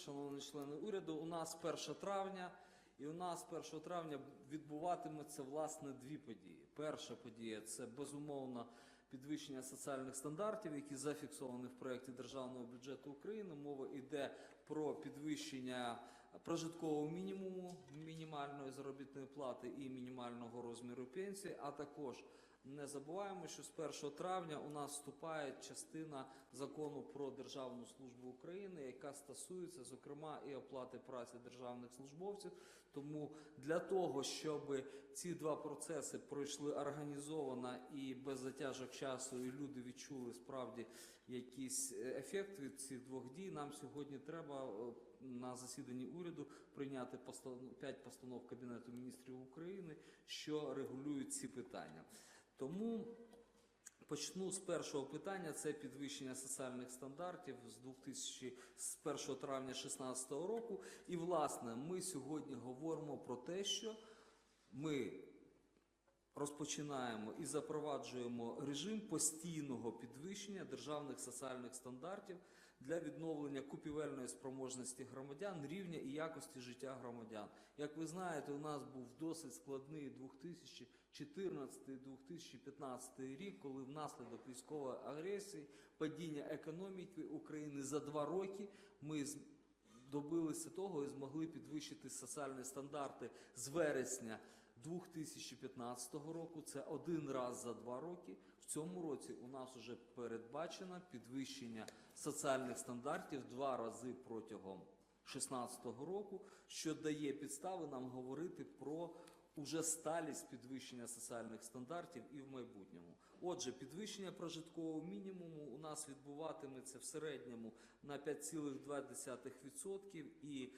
шановні члени уряду. У нас 1 травня, і у нас 1 травня відбуватиметься власне дві події. Перша подія це безумовно підвищення соціальних стандартів, які зафіксовані в проєкті державного бюджету України. Мова йде про підвищення прожиткового мінімуму, мінімальної заробітної плати і мінімального розміру пенсії, а також не забуваємо, що з 1 травня у нас вступає частина закону про державну службу України, яка стосується зокрема і оплати праці державних службовців. Тому для того, щоб ці два процеси пройшли організовано і без затяжок часу, і люди відчули справді якийсь е, ефект від цих двох дій, нам сьогодні треба е, на засіданні уряду прийняти 5 постанов Кабінету міністрів України, що регулюють ці питання. Тому почну з першого питання: це підвищення соціальних стандартів з 2000, з 1 травня 2016 року. І власне ми сьогодні говоримо про те, що ми розпочинаємо і запроваджуємо режим постійного підвищення державних соціальних стандартів для відновлення купівельної спроможності громадян, рівня і якості життя громадян. Як ви знаєте, у нас був досить складний 2014-2015 рік, коли внаслідок військової агресії, падіння економіки України за два роки ми добилися того і змогли підвищити соціальні стандарти з вересня 2015 року. Це один раз за два роки. В цьому році у нас вже передбачено підвищення соціальних стандартів два рази протягом 2016 року, що дає підстави нам говорити про уже сталість підвищення соціальних стандартів і в майбутньому. Отже, підвищення прожиткового мінімуму у нас відбуватиметься в середньому на 5,2% і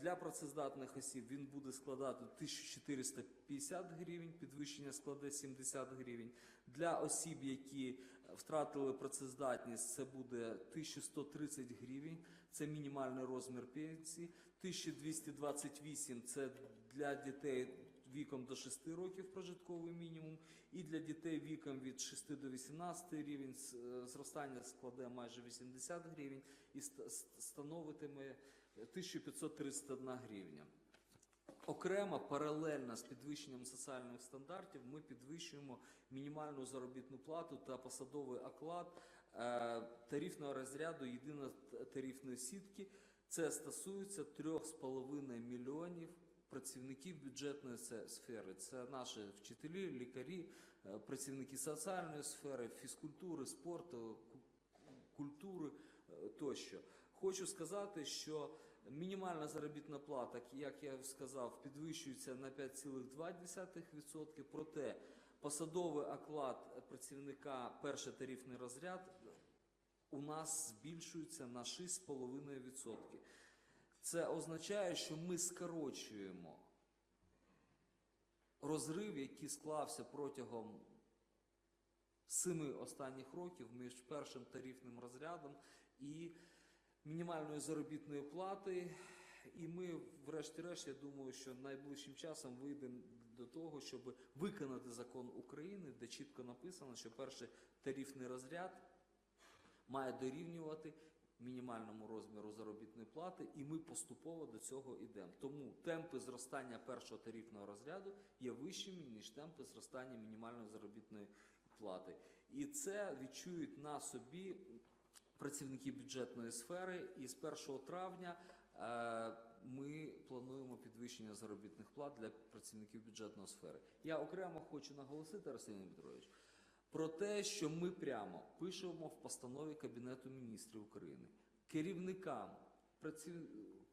для працездатних осіб він буде складати 1450 гривень, підвищення складе 70 гривень. Для осіб, які втратили працездатність, це буде 1130 гривень, це мінімальний розмір пенсії. 1228 це для дітей віком до 6 років прожитковий мінімум, і для дітей віком від 6 до 18 рівень е, зростання складе майже 80 гривень і ст- ст- становитиме 1531 гривня. Окремо, паралельно з підвищенням соціальних стандартів, ми підвищуємо мінімальну заробітну плату та посадовий оклад е, тарифного розряду єдинотарифної сітки. Це стосується 3,5 мільйонів працівників бюджетної сфери. Це наші вчителі, лікарі, е, працівники соціальної сфери, фізкультури, спорту, культури е, тощо. Хочу сказати, що мінімальна заробітна плата, як я сказав, підвищується на 5,2%, проте посадовий оклад працівника перший тарифний розряд у нас збільшується на 6,5%. Це означає, що ми скорочуємо розрив, який склався протягом семи останніх років між першим тарифним розрядом і мінімальної заробітної плати. І ми, врешті-решт, я думаю, що найближчим часом вийдемо до того, щоб виконати закон України, де чітко написано, що перший тарифний розряд має дорівнювати мінімальному розміру заробітної плати, і ми поступово до цього йдемо. Тому темпи зростання першого тарифного розряду є вищими, ніж темпи зростання мінімальної заробітної плати. І це відчують на собі працівники бюджетної сфери. І з 1 травня е, ми плануємо підвищення заробітних плат для працівників бюджетної сфери. Я окремо хочу наголосити, Арсеній Петрович, про те, що ми прямо пишемо в постанові Кабінету міністрів України керівникам,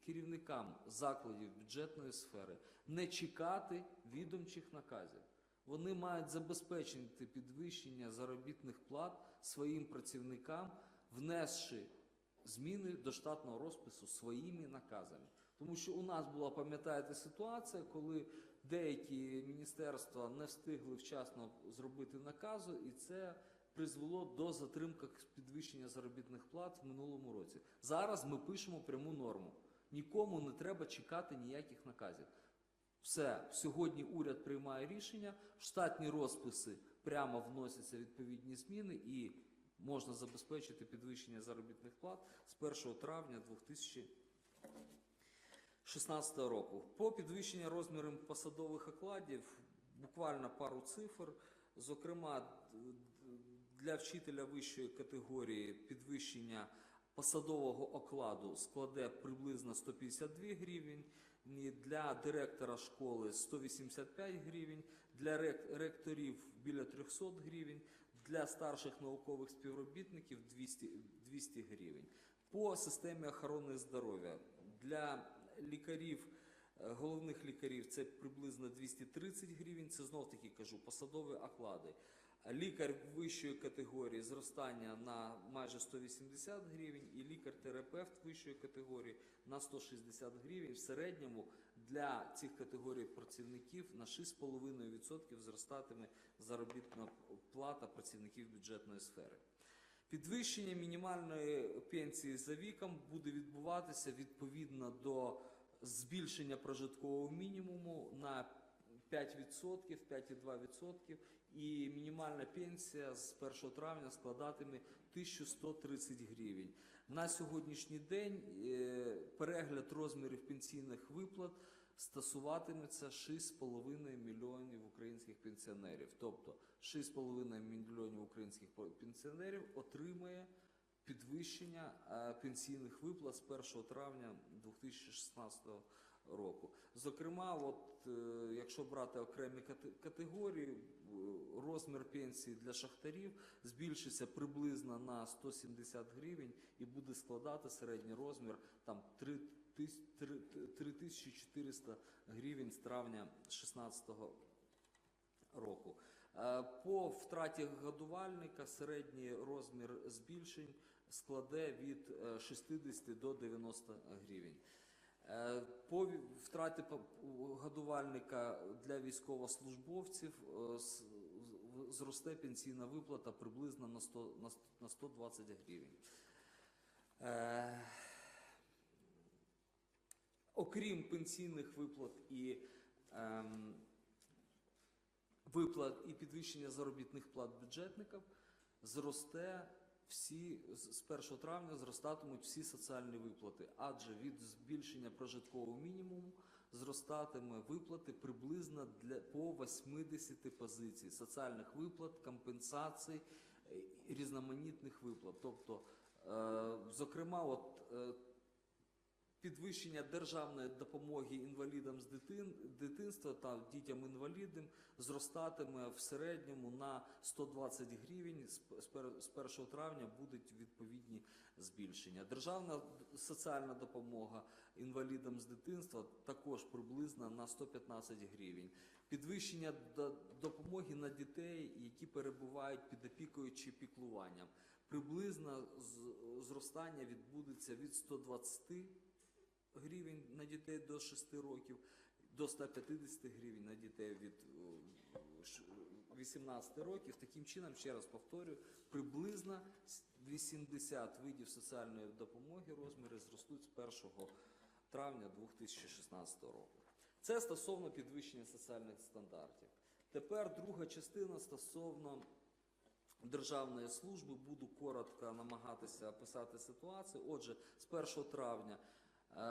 керівникам закладів бюджетної сфери не чекати відомчих наказів. Вони мають забезпечити підвищення заробітних плат своїм працівникам, внесши зміни до штатного розпису своїми наказами. Тому що у нас була, пам'ятаєте, ситуація, коли деякі міністерства не встигли вчасно зробити наказу, і це призвело до затримки підвищення заробітних плат в минулому році. Зараз ми пишемо пряму норму. Нікому не треба чекати ніяких наказів. Все, сьогодні уряд приймає рішення, штатні розписи прямо вносяться відповідні зміни, і можна забезпечити підвищення заробітних плат з 1 травня 2016 року. По підвищенню розмірів посадових окладів буквально пару цифр. Зокрема, для вчителя вищої категорії підвищення посадового окладу складе приблизно 152 гривень, для директора школи 185 гривень, для ректорів біля 300 гривень, для старших наукових співробітників 200, 200 гривень. По системі охорони здоров'я для лікарів, е, головних лікарів це приблизно 230 гривень, це знов таки кажу, посадові оклади. Лікар вищої категорії зростання на майже 180 гривень і лікар-терапевт вищої категорії на 160 гривень. В середньому для цих категорій працівників на 6,5% зростатиме заробітна плата працівників бюджетної сфери. Підвищення мінімальної пенсії за віком буде відбуватися відповідно до збільшення прожиткового мінімуму на 5%, 5,2%, і мінімальна пенсія з 1 травня складатиме 1130 гривень. На сьогоднішній день е, перегляд розмірів пенсійних виплат стосуватиметься 6,5 мільйонів українських пенсіонерів. Тобто 6,5 мільйонів українських пенсіонерів отримає підвищення е, пенсійних виплат з 1 травня 2016 року. Зокрема, от, е, якщо брати окремі кате- категорії, розмір пенсії для шахтарів збільшиться приблизно на 170 гривень і буде складати середній розмір там 3 тис- три- 3400 гривень з травня 2016 року. Е, По втраті годувальника середній розмір збільшень складе від е, 60 до 90 гривень. Е, По втраті годувальника для військовослужбовців е, зросте пенсійна виплата приблизно на 100 на 100 на 120 гривень. Е, Окрім пенсійних виплат і ем, виплат і підвищення заробітних плат бюджетників, зросте всі з 1 травня зростатимуть всі соціальні виплати, адже від збільшення прожиткового мінімуму зростатиме виплати приблизно для по 80 позицій соціальних виплат, компенсацій, е, різноманітних виплат. Тобто, е, зокрема, от е, підвищення державної допомоги інвалідам з дитин, дитинства та дітям інвалідам зростатиме в середньому на 120 гривень. З з 1 травня будуть відповідні збільшення. Державна соціальна допомога інвалідам з дитинства також приблизно на 115 гривень. Підвищення допомоги на дітей, які перебувають під опікою чи піклуванням. Приблизно зростання відбудеться від 120 гривень на дітей до 6 років, до 150 гривень на дітей від е, 18 років. Таким чином, ще раз повторюю, приблизно 80 видів соціальної допомоги розміри зростуть з 1 травня 2016 року. Це стосовно підвищення соціальних стандартів. Тепер друга частина стосовно державної служби. Буду коротко намагатися описати ситуацію. Отже, з 1 травня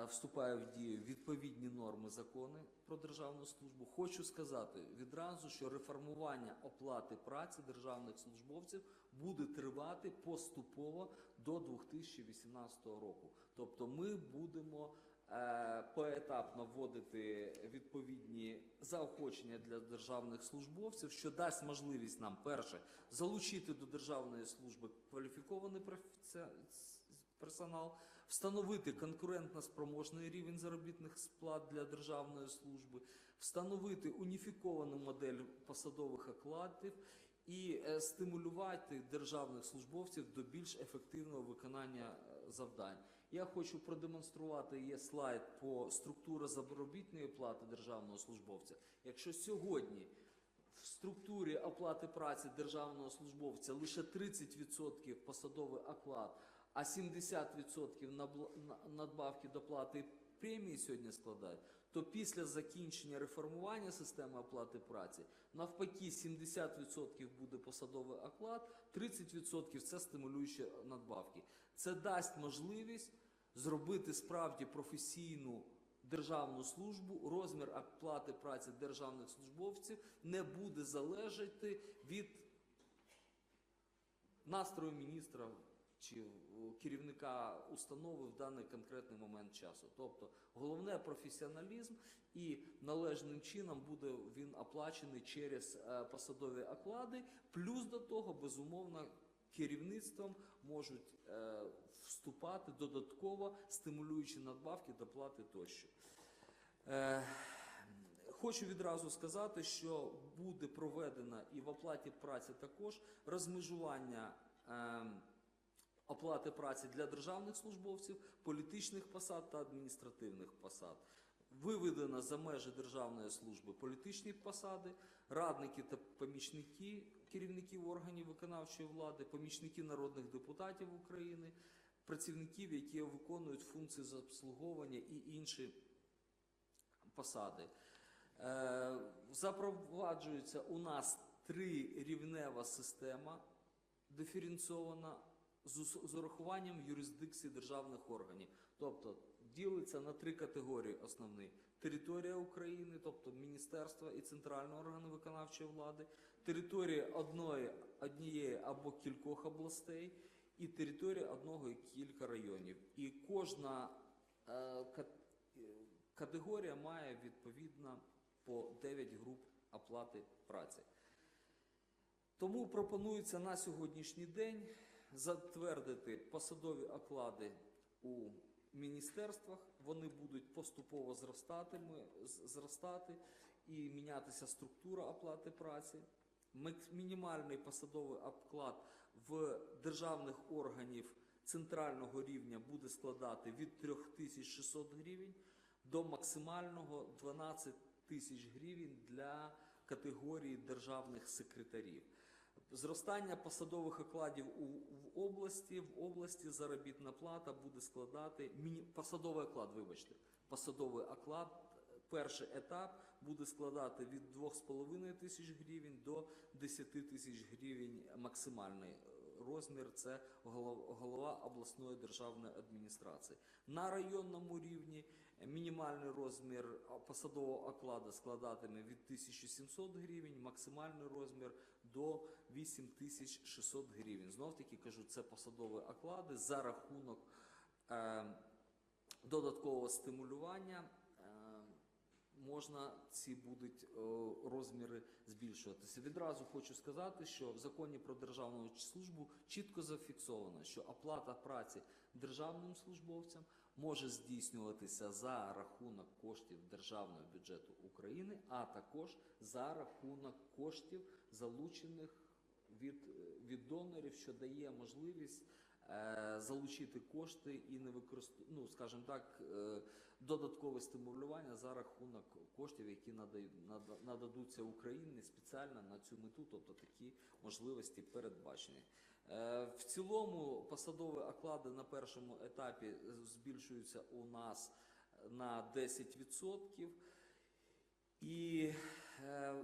вступає в дію відповідні норми закони про державну службу. Хочу сказати відразу, що реформування оплати праці державних службовців буде тривати поступово до 2018 року. Тобто ми будемо е, поетапно вводити відповідні заохочення для державних службовців, що дасть можливість нам перше залучити до державної служби кваліфікований персонал, встановити конкурентно спроможний рівень заробітних сплат для державної служби, встановити уніфіковану модель посадових окладів і е, стимулювати державних службовців до більш ефективного виконання е, завдань. Я хочу продемонструвати є слайд по структурі заробітної плати державного службовця. Якщо сьогодні в структурі оплати праці державного службовця лише 30% посадовий оклад, а 70% на- надбавки до плати премії сьогодні складають, то після закінчення реформування системи оплати праці навпаки 70% буде посадовий оклад, 30% це стимулюючі надбавки. Це дасть можливість зробити справді професійну державну службу. Розмір оплати праці державних службовців не буде залежати від настрою міністра чи е, керівника установи в даний конкретний момент часу. Тобто головне професіоналізм і належним чином буде він оплачений через е, посадові оклади. Плюс до того, безумовно, керівництвом можуть е, вступати додатково стимулюючи надбавки, доплати тощо. Хочу відразу сказати, що буде проведено і в оплаті праці також розмежування е, оплати праці для державних службовців, політичних посад та адміністративних посад. Виведено за межі державної служби політичні посади, радники та помічники керівників органів виконавчої влади, помічники народних депутатів України, працівників, які виконують функції з обслуговування і інші посади. Е, Запроваджується у нас трирівнева система диференційована з з урахуванням юрисдикції державних органів. Тобто ділиться на три категорії основні: територія України, тобто міністерства і центральні органи виконавчої влади, територія одної, однієї або кількох областей, і територія одного і кілька районів. І кожна е, категорія має відповідно по 9 груп оплати праці. Тому пропонується на сьогоднішній день затвердити посадові оклади у міністерствах. Вони будуть поступово зростатиме- з- зростати і мінятися структура оплати праці. Мінімальний посадовий оклад в державних органів центрального рівня буде складати від 3600 гривень до максимального 12 тисяч гривень для категорії державних секретарів. Зростання посадових окладів у, в області. В області заробітна плата буде складати міні, посадовий оклад, вибачте, посадовий оклад. Перший етап буде складати від 2,5 тисяч гривень до 10 тисяч гривень максимальний е, розмір. Це голов- голова обласної державної адміністрації. На районному рівні мінімальний розмір посадового окладу складатиме від 1700 гривень, максимальний розмір до 8600 гривень. Знов таки кажу, це посадові оклади за рахунок е, додаткового стимулювання. е, Можна ці будуть е, розміри збільшуватися. Відразу хочу сказати, що в законі про державну службу чітко зафіксовано, що оплата праці державним службовцям може здійснюватися за рахунок коштів державного бюджету України, а також за рахунок коштів, залучених від, від донорів, що дає можливість е, залучити кошти і не використовувати, ну, скажімо так, е, додаткове стимулювання за рахунок коштів, які надають, нада- нададуться Україні спеціально на цю мету, тобто такі можливості передбачені. Е, В цілому посадові оклади на першому етапі збільшуються у нас на 10%. І е,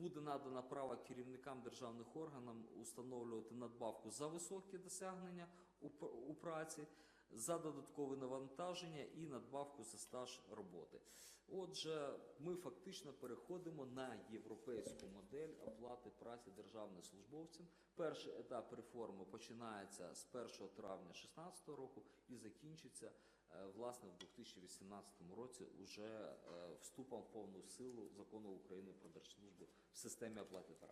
буде надано право керівникам державних органів установлювати надбавку за високі досягнення у, праці, за додаткове навантаження і надбавку за стаж роботи. Отже, ми фактично переходимо на європейську модель оплати праці державним службовцям. Перший етап реформи починається з 1 травня 2016 року і закінчиться власне в 2018 році уже е, вступом в повну силу закону України про держслужбу в системі оплати праці.